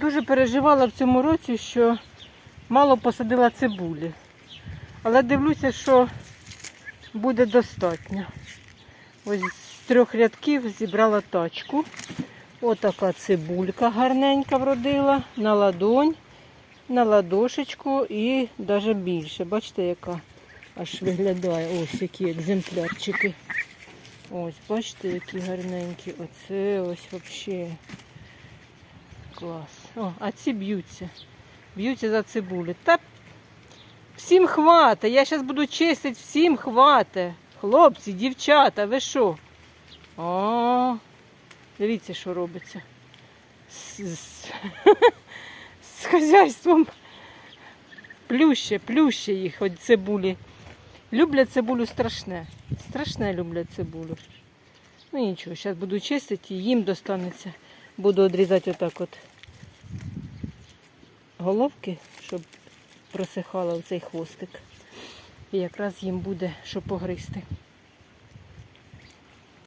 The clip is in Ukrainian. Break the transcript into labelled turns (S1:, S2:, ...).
S1: Дуже переживала в цьому році, що мало посадила цибулі. Але дивлюся, що буде достатньо. Ось з трьох рядків зібрала тачку. Отака цибулька гарненька вродила на ладонь, на ладошечку і навіть більше. Бачите, яка аж виглядає. Ось які екземплярчики. Ось, бачите, які гарненькі. Оце ось взагалі. Клас. О, а ці б'ються. Б'ються за цибулю. Та всім хвата. Я зараз буду чистити, всім хвата. Хлопці, дівчата, ви що? О, дивіться, що робиться. З, з, з хазяйством. Плюще, плюще їх від цибулі. Люблять цибулю страшне. Страшне люблять цибулю. Ну нічого, зараз буду чистити, і їм достанеться. Буду відрізати отак от головки, щоб просихало цей хвостик. І якраз їм буде що погризти.